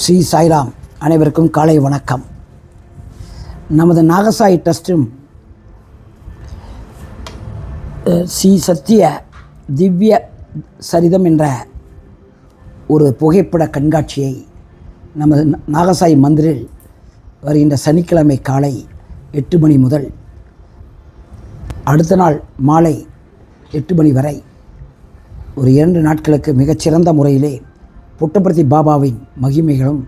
ஸ்ரீ சாய்ராம். அனைவருக்கும் காலை வணக்கம். நமது நாகசாய் ட்ரஸ்டும் ஸ்ரீ சத்திய திவ்ய சரிதம் என்ற ஒரு புகைப்பட கண்காட்சியை நமது நாகசாயி நாகசாய் மந்திரில் வருகின்ற சனிக்கிழமை காலை எட்டு மணி முதல் அடுத்த நாள் மாலை எட்டு மணி வரை ஒரு இரண்டு நாட்களுக்கு மிகச்சிறந்த முறையிலே புட்டபர்த்தி பாபாவின் மகிமைகளும்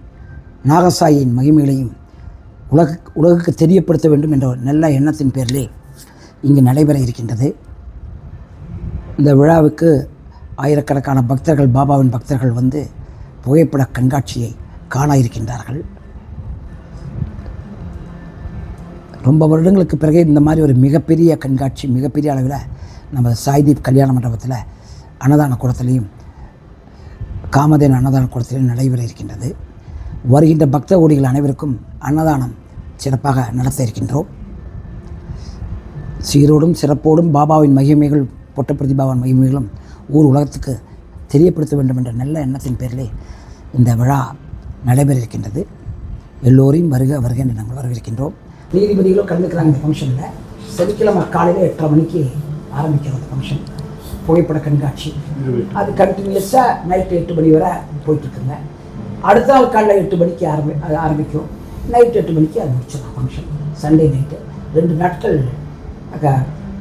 நாகசாயின் மகிமைகளையும் உலக உலகுக்கு தெரியப்படுத்த வேண்டும் என்ற ஒரு நல்ல எண்ணத்தின் பேரிலே இங்கு நடைபெற இருக்கின்றது. இந்த விழாவுக்கு ஆயிரக்கணக்கான பக்தர்கள் பாபாவின் பக்தர்கள் வந்து புகைப்பட கண்காட்சியை காண இருக்கின்றார்கள். ரொம்ப வருடங்களுக்கு பிறகு இந்த மாதிரி ஒரு மிகப்பெரிய கண்காட்சி மிகப்பெரிய அளவில் நம்ம சாய்தீப் கல்யாண மண்டபத்தில் அன்னதான கூடத்திலையும் காமதேன அன்னதான கூடத்தில் நடைபெற இருக்கின்றது. வருகின்ற பக்த கோடிகள் அனைவருக்கும் அன்னதானம் சிறப்பாக நடத்த இருக்கின்றோம். சீரோடும் சிறப்போடும் பாபாவின் மகிமைகள் பொட்டப்பிரதி பாபாவின் மகிமைகளும் ஊர் உலகத்துக்கு தெரியப்படுத்த வேண்டும் என்ற நல்ல எண்ணத்தின் பேரிலே இந்த விழா நடைபெற இருக்கின்றது. எல்லோரையும் வருக வருக என்று நாங்கள் வரவேற்கின்றோம். நீதிபதிகளும் கலந்துக்கிறாங்க இந்த ஃபங்க்ஷனில் சனிக்கிழமை காலையில் எட்டரை மணிக்கு ஆரம்பிக்கிற ஃபங்க்ஷன் புகைப்பட கண்காட்சி. அது கண்டினியூஸாக நைட்டு எட்டு மணி வரை போயிட்டுருக்குங்க. அடுத்த நாள் காலைல எட்டு மணிக்கு ஆரம்பி அது ஆரம்பிக்கும். நைட் எட்டு மணிக்கு அது முடிச்சிடலாம் ஃபங்க்ஷன் சண்டே நைட்டு ரெண்டு நாட்கள்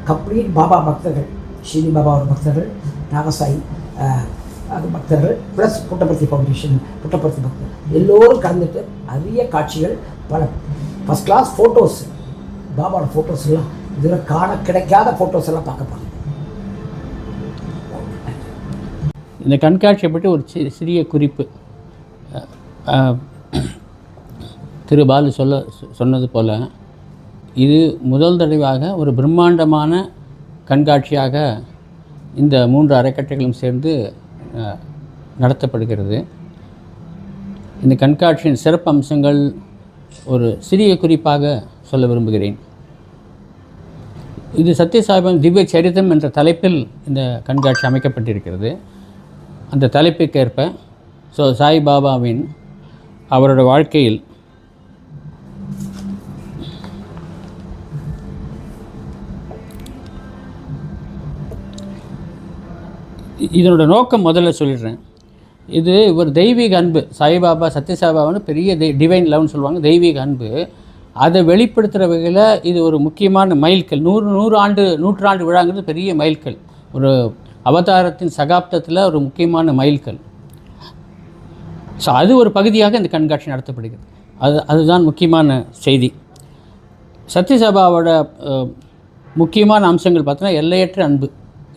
கம்ப்ளீட் பாபா பக்தர்கள் ஸ்ரீனி பாபாவோட பக்தர்கள் நாகசாய் பக்தர்கள் ப்ளஸ் புட்டபர்த்தி ஃபவுண்டேஷன் புட்டபர்த்தி பக்தர். எல்லோரும் கலந்துட்டு அரிய காட்சிகள் பல ஃபஸ்ட் கிளாஸ் ஃபோட்டோஸ் பாபாவோட ஃபோட்டோஸ் எல்லாம் இதில் காண கிடைக்காத ஃபோட்டோஸ் எல்லாம் பார்க்க போகிறோம் இந்த கண்காட்சியை பற்றி ஒரு சி சிறிய குறிப்பு. திரு பாலு சொல்ல சொ- சொன்னது போல் இது முதல் தடவையாக ஒரு பிரம்மாண்டமான கண்காட்சியாக இந்த மூன்று அறக்கட்டைகளும் சேர்ந்து நடத்தப்படுகிறது. இந்த கண்காட்சியின் சிறப்பு அம்சங்கள் ஒரு சிறிய குறிப்பாக சொல்ல விரும்புகிறேன். இது சத்யசாய்பம் திவ்ய சரிதம் என்ற தலைப்பில் இந்த கண்காட்சி அமைக்கப்பட்டிருக்கிறது. அந்த தலைப்புக்கேற்ப ஸோ சாய்பாபாவின் அவரோட வாழ்க்கையில் இதனோட நோக்கம் முதல்ல சொல்லிடுறேன். இது ஒரு தெய்வீக அன்பு. சாய்பாபா சத்யசாய்பாபான்னு பெரிய தெய் டிவைன் லவ்னு சொல்லுவாங்க. தெய்வீக அன்பு. அதை வெளிப்படுத்துகிற வகையில் இது ஒரு முக்கியமான மைல்கல். நூறு நூறு ஆண்டு நூற்றாண்டு விழாங்கிறது பெரிய மைல்கல். ஒரு அவதாரத்தின் சகாப்தத்தில் ஒரு முக்கியமான மைல்கல். ஸோ அது ஒரு பகுதியாக இந்த கண்காட்சி நடத்தப்படுகிறது. அது அதுதான் முக்கியமான செய்தி. சத்யசபாவோட முக்கியமான அம்சங்கள் பார்த்தோன்னா எல்லையற்ற அன்பு.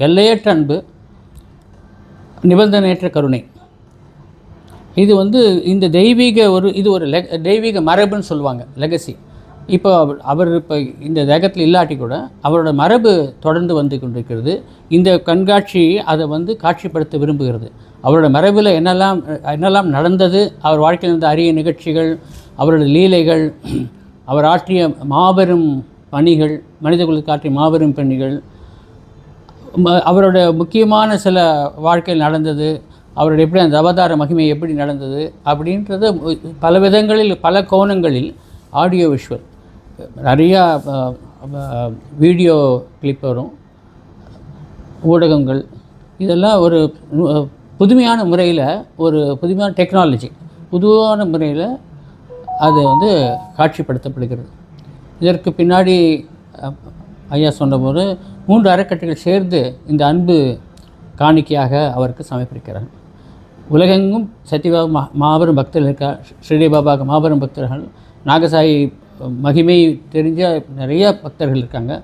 எல்லையற்ற அன்பு நிபந்தனையற்ற கருணை. இது வந்து இந்த தெய்வீக ஒரு இது ஒரு லெ தெய்வீக மரபுன்னு சொல்லுவாங்க லெகசி இப்போ அவர் அவர் இப்போ இந்த தேகத்தில் இல்லாட்டி கூட அவரோட மரபு தொடர்ந்து வந்து கொண்டிருக்கிறது. இந்த கண்காட்சி அதை வந்து காட்சிப்படுத்த விரும்புகிறது. அவரோட மரபில் என்னெல்லாம் என்னெல்லாம் நடந்தது அவர் வாழ்க்கையில் இருந்த அரிய நிகழ்ச்சிகள் அவரோட லீலைகள் அவர் ஆற்றிய மாபெரும் பணிகள் மனிதர்களுக்கு ஆற்றிய மாபெரும் பணிகள் அவரோட முக்கியமான சில வாழ்க்கையில் நடந்தது அவரோட எப்படி அந்த அவதார மகிமை எப்படி நடந்தது அப்படின்றது பல விதங்களில் பல கோணங்களில் ஆடியோ விஷுவல். நிறையா வீடியோ கிளிப் வரும் ஊடகங்கள் இதெல்லாம் ஒரு புதுமையான முறையில் ஒரு புதுமையான டெக்னாலஜி புதுவான முறையில் அது வந்து காட்சிப்படுத்தப்படுகிறது இதற்கு பின்னாடி ஐயா சொன்னபோது மூன்று அறக்கட்டைகள் சேர்ந்து இந்த அன்பு காணிக்கையாக அவருக்கு சமர்ப்பிக்கிறார் உலகெங்கும் சத்யபாபா மா மாபெரும் பக்தர்கள் இருக்கா ஸ்ரீடி பாபாவுக்கு மாபெரும் பக்தர்கள் நாகசாயி மகிமை தெரிஞ்ச நிறைய பக்தர்கள் இருக்காங்க.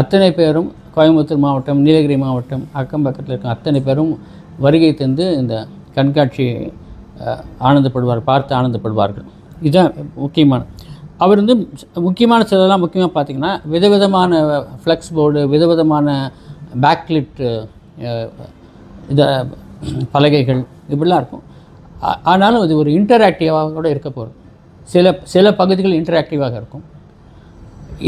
அத்தனை பேரும் கோயம்புத்தூர் மாவட்டம் நீலகிரி மாவட்டம் அக்கம் பக்கத்தில் இருக்க அத்தனை பேரும் வருகை தந்து இந்த கண்காட்சியை ஆனந்தப்படுவார் பார்த்து ஆனந்தப்படுவார்கள். இதுதான் முக்கியமான. அவர் வந்து முக்கியமான சிலதெல்லாம் முக்கியமாக பார்த்திங்கன்னா விதவிதமான ஃப்ளெக்ஸ் போர்டு விதவிதமான பேக்லிட் இதை பலகைகள் இப்படிலாம் இருக்கும். ஆனாலும் இது ஒரு இன்டராக்டிவாக கூட இருக்க போகிறது சில சில பகுதிகள் இன்டராக்டிவாக இருக்கும்.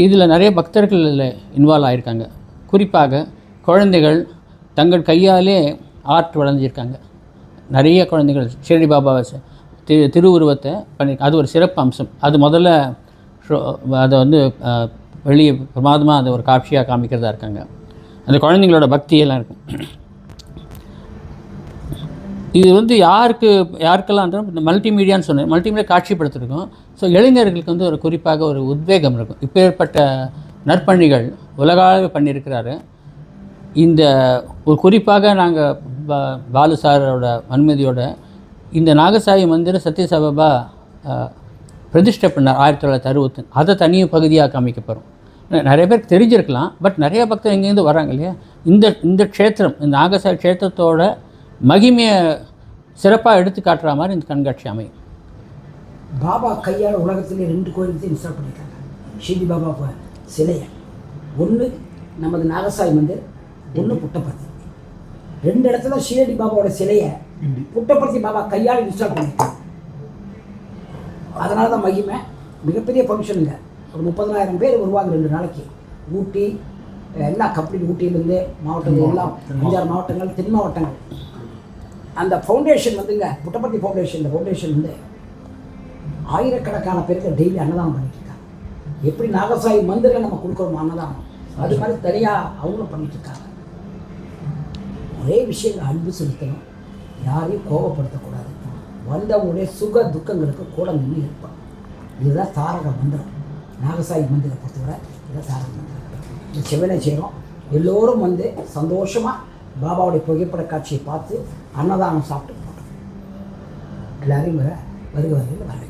இதில் நிறைய பக்தர்கள் இதில் இன்வால்வ் ஆகியிருக்காங்க குறிப்பாக குழந்தைகள் தங்கள் கையாலே ஆர்ட் வளர்ந்துருக்காங்க நிறைய குழந்தைகள் ஷிரடி பாபாவை திரு திருவுருவத்தை பண்ணி அது ஒரு சிறப்பு அம்சம். அது முதல்ல ஷோ அதை வந்து வெளியே பிரமாதமாக அதை ஒரு காட்சியாக காமிக்கிறதா இருக்காங்க. அந்த குழந்தைங்களோட பக்தியெல்லாம் இருக்கும். இது வந்து யாருக்கு யாருக்கெல்லாம் இந்த மல்டிமீடியான்னு சொன்னேன். மல்டிமீடியா காட்சிப்படுத்திருக்கோம். ஸோ இளைஞர்களுக்கு வந்து ஒரு குறிப்பாக ஒரு உத்வேகம் இருக்கும். இப்பேற்பட்ட நற்பணிகள் உலகாக பண்ணியிருக்கிறாரு. இந்த ஒரு குறிப்பாக நாங்கள் பா பாலு சாரோட அனுமதியோட இந்த நாகசாயி மந்திர சத்யசபா பிரதிஷ்டை பண்ணார் ஆயிரத்தி தொள்ளாயிரத்தி அறுபத்தி அதை தனி பகுதியாக காமிக்க போகிறோம் நிறைய பேருக்கு தெரிஞ்சிருக்கலாம். பட் நிறைய பக்தர் இங்கேருந்து வராங்க இல்லையா? இந்த இந்த க்ஷேத்திரம் இந்த நாகசாயி க்ஷேத்திரத்தோட மகிமையை சிறப்பாக எடுத்து காட்டுற மாதிரி இந்த கண்காட்சி அமையும். பாபா கையால் உலகத்திலே ரெண்டு கோயிலுக்கு இன்ஸ்டால் பண்ணியிருக்காங்க. ஷீடி பாபா சிலையை. ஒன்று நமது நாகசாய் மந்திர் ஒன்று புட்டபர்த்தி. ரெண்டு இடத்துல ஷீரடி பாபாவோட சிலையை புட்டபர்த்தி பாபா கையால் இன்ஸ்டால் பண்ணியிருக்காங்க. அதனால தான் மகிமை. மிகப்பெரிய ஃபங்க்ஷனுங்க ஒரு முப்பதனாயிரம் பேர் வருவாங்க ரெண்டு நாளைக்கு. ஊட்டி எல்லா கம்ப்ளீட் ஊட்டியிலேருந்து மாவட்டங்கள் எல்லாம் அஞ்சாறு மாவட்டங்கள் தென் மாவட்டங்கள். அந்த ஃபவுண்டேஷன் வந்துங்க புட்டபர்த்தி ஃபவுண்டேஷன் இந்த ஃபவுண்டேஷன் வந்து ஆயிரக்கணக்கான பேருக்கு டெய்லி அன்னதானம் பண்ணிட்டு இருக்காங்க. எப்படி நாகசாயி மந்திரில் நம்ம கொடுக்குறோம் அன்னதானம். அது மாதிரி தனியாக அவங்களும் பண்ணிட்டு இருக்காங்க. ஒரே விஷயங்கள் அன்பு செலுத்தணும். யாரையும் கோபப்படுத்தக்கூடாது. வந்தவங்களுடைய சுக துக்கங்களுக்கு கூட நின்று இருப்பான் இதுதான் தாரக மந்திரம். நாகசாயி மந்திரம் பொறுத்தவரை இதுதான் தாரக மந்திரம். இந்த செவனை செய்கிறோம் எல்லோரும் வந்து சந்தோஷமாக பாபாவுடைய புகைப்பட காட்சியை பார்த்து அன்னதானம் சாப்பிட்டு போட்டோம் எல்லாரையும் வர வருக வருகையில் வர